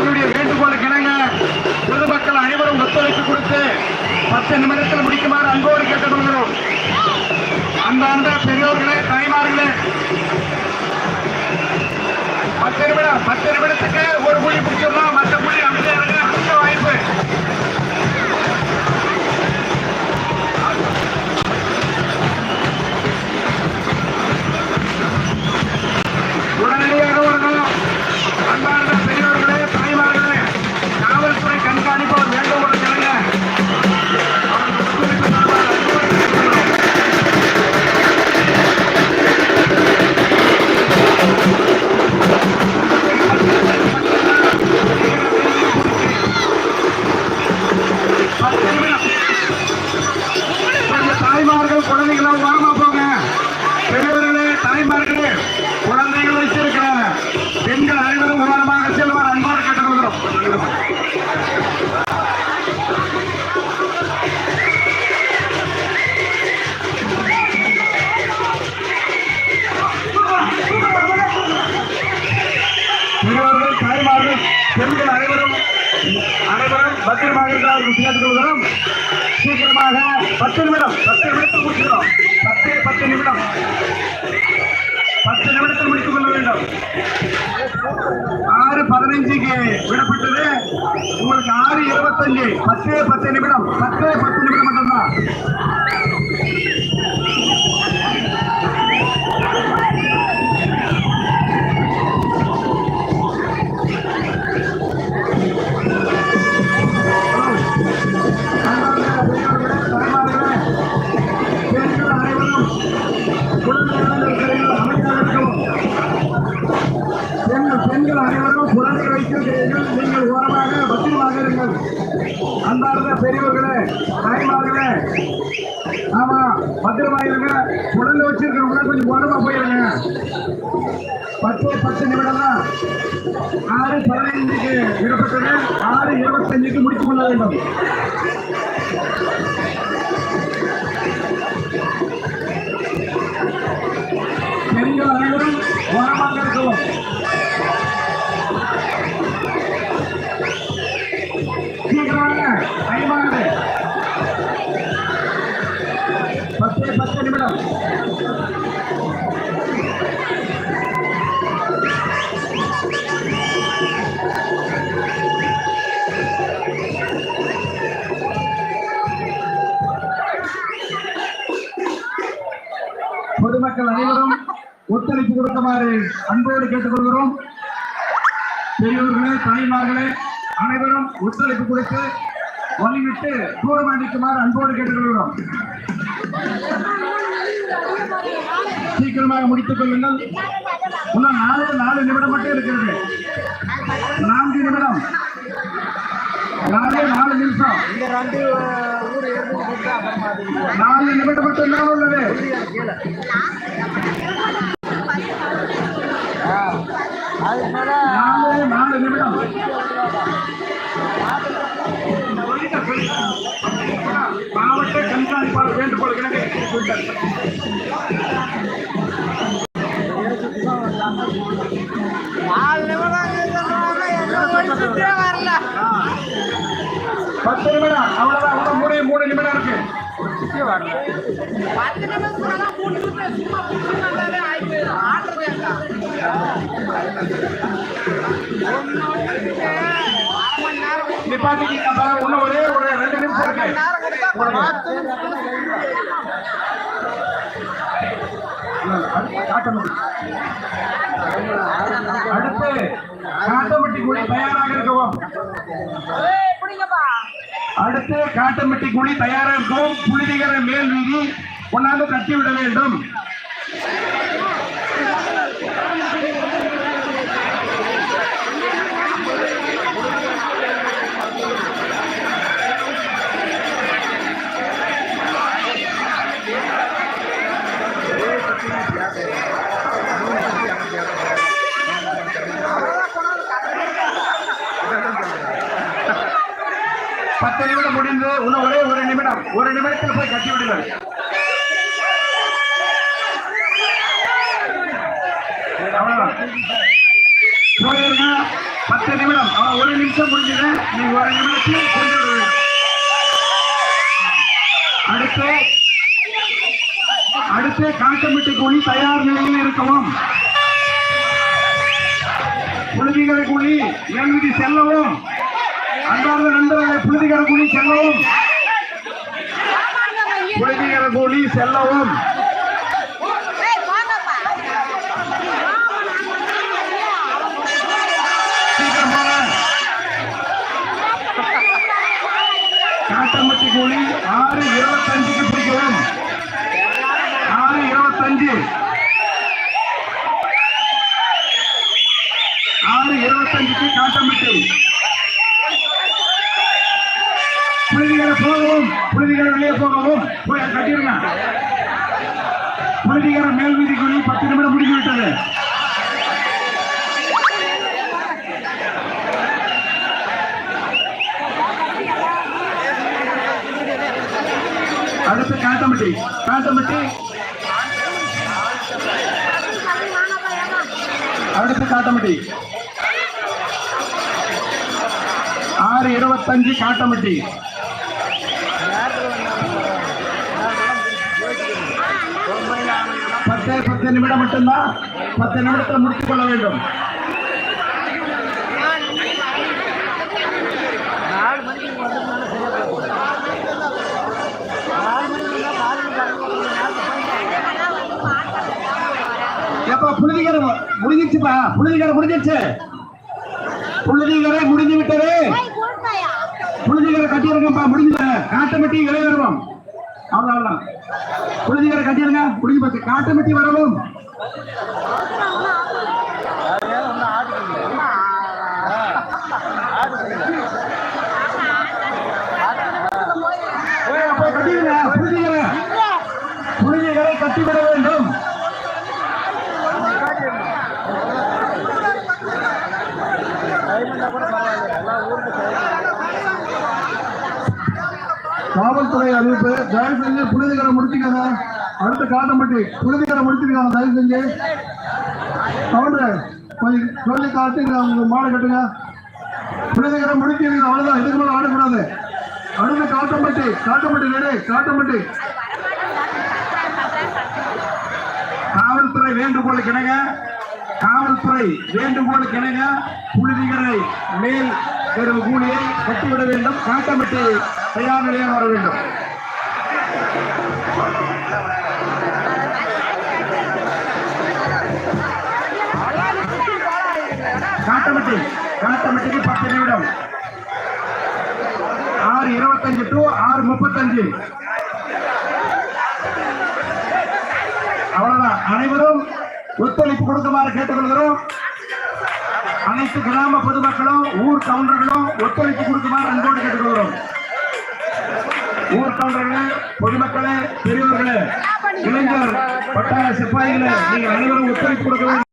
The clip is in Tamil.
அவர்களுடைய வேண்டுகோளுக்கு இணங்க பொதுமக்கள் அனைவரும் ஒத்துழைப்பு கொடுத்து பத்து நிமிடத்தில் முடிக்குமாறு அன்போடு கேட்டுக்கொள்கிறோம். அந்த அந்த பெரியோர்களே தாய்மார்களே பத்திரமாக கொள்கிறோம் சீக்கிரமாக பத்து நிமிடம் பத்து நிமிடத்தில் முடிக்கிறோம் பத்து பத்து நிமிடம். பத்து நிமிடத்தில் முடித்துக் கொள்ள வேண்டும். ஆறு பதினைஞ்சுக்கு விடப்பட்டது. உங்களுக்கு ஆறு இருபத்தஞ்சு. பத்து பத்து நிமிடம். நீங்கள் பெண்கள் அனைவரும் குழந்தை வைத்திருக்கிறீர்கள் நீங்கள் ஓரமாக பத்திரமாக இருங்கள். அன்பார்ந்த பெரியவர்களே தாய்மார்களே ஆமா பத்திரமா இருங்க. குழந்தை வச்சிருக்கிறவங்க கொஞ்சம் ஓரமா போயிருங்க. பத்து பத்து நிமிடம் தான் ஆறு பதினைந்துக்கு விடப்பட்டது. ஆறு இருபத்தஞ்சுக்கு முடித்துக் கொள்ள வேண்டும். பொதுமக்கள் அனைவரும் ஒத்துழைப்பு கொடுக்குமாறு அன்போடு கேட்டுக்கொள்கிறோம். பெரியோர்களே தாய்மார்களே அனைவரும் ஒத்துழைப்பு கொடுத்து வழிவிட்டு தூரம் அடிக்குமாறு அன்போடு கேட்டுக்கொள்கிறோம். சீக்கிரமாக முடித்துக் கொள்ளுங்கள். இன்னும் நாலு நாலு நிமிடம் மட்டும் இருக்கிறது. நான்கு நிமிடம். தான் உள்ளது? அது மேல நாலு நாலு நிமிடம். மாவட்ட கண்காணிப்பாளர் வேண்டுகோள் கிணக்கு நாலு நிமிடம் வரல. பத்து நிமிடம். அவ்வளவுதான். அவ்வளவு மூணு மூணு நிமிடம் இருக்கு. இன்னும் ஒரே ஒரு ரெண்டு நிமிஷம் இருக்கு. அடுத்து தயாராக இருக்கவும். அடுத்து காட்டம்பட்டி குழி தயாராக இருக்கும் புள்ளிகர மேல் வீதி கொண்டாந்து கட்டி விட வேண்டும். இன்னும் ஒரே ஒரு நிமிடம் ஒரு நிமிடத்தில் போய் கட்டி விடுங்கள். பத்து நிமிடம். அவன் ஒரு நிமிஷம் முடிஞ்சது நீங்க ஒரு நிமிஷத்தில் புரிஞ்சு அடுத்து அடுத்து காட்டமிட்டு கூலி தயார் நிலையில் இருக்கவும். புழுதிகர கூலி எழுதி செல்லவும். அன்பார்ந்த நண்பர்களே புழுதிகர குழி செல்லவும். புழுதிகர குழி செல்லவும். ஏய் காட்டமட்டி கூலி ஆறு இருபத்தஞ்சுக்கு பிடிக்கவும். ஆறு இருபத்தஞ்சு. ஆறு இருபத்தஞ்சுக்கு காட்டமட்டி புழுதிகளை போகவும் புழுதிகளை வெளியே போகவும் போய் கட்டிருங்க புழுதிகர மேல் வீதி பத்து நிமிடம் முடிந்து விட்டது அடுத்து காட்டமட்டி காட்டமட்டி அடுத்து காட்டமட்டி ஆறு இருபத்தஞ்சு காட்டமட்டி பத்து பத்து நிமிடம் மட்டும்தான் பத்து நிமிடத்தில் முடித்துக் கொள்ள வேண்டும். எப்ப புழுதிகரை முடிஞ்சிச்சுப்பா புழுதிகரை முடிஞ்சிச்சு புழுதிகரை முடிஞ்சு விட்டது. புழுதிகரை கட்டியிருங்கப்பா முடிஞ்சது. காட்டமட்டி இளையருவம் அவ்வளவுதான் புழுதிகரை கட்டிருங்க முடிஞ்சு போச்சு காட்டமட்டி வரவும். வேற ஒன்றும் ஆடுக்கு போய் அப்போ கட்டிருங்க புழுதிகரை புழுதிகரை கட்டிவிட வேண்டும் டைம் கூட பரவாயில்ல எல்லாம் ஊருக்கு காவல்துறை அறிவிப்பு தயவு செஞ்சு புழுதிகரை முடிச்சுக்கங்க அடுத்த காட்டம்பட்டி புழுதிகரை முடிச்சிருக்காங்க தயவு செஞ்சு. கவுண்டர் கொஞ்சம் சொல்லி காட்டுங்க மாடை மாலை கட்டுங்க. புழுதிகரை முடிச்சிருக்கீங்க அவ்வளவுதான் இதுக்கு மேலே ஆடக்கூடாது. அடுத்து காட்டம்பட்டி காட்டம்பட்டி ரெடி காட்டம்பட்டி. காவல்துறை வேண்டுகோள் கிணங்க காவல்துறை வேண்டுகோள் கிணங்க புழுதிகளை மேல் தெருவு கூலியை கட்டிவிட வேண்டும். காட்டம்பட்டி தயார் நிலையம் வர வேண்டும். காட்டமட்டி காட்டமட்டிக்கு பத்து நிமிடம். ஆறு இருபத்தஞ்சு டு ஆறு முப்பத்தஞ்சு. அவ்வளவுதான். அனைவரும் ஒத்துழைப்பு கொடுக்குமாறு கேட்டுக்கொள்கிறோம். அனைத்து கிராம பொதுமக்களும் ஊர் கவுண்டர்களும் ஒத்துழைப்பு கொடுக்குமாறு அன்போடு கேட்டுக்கொள்கிறோம். ஊர் கவுண்டர்களே பொதுமக்களே பெரியவர்களே இளைஞர் பட்டாள சிப்பாய்களே நீங்கள் அனைவரும் ஒத்துழைப்பு கொடுக்க வேண்டும்.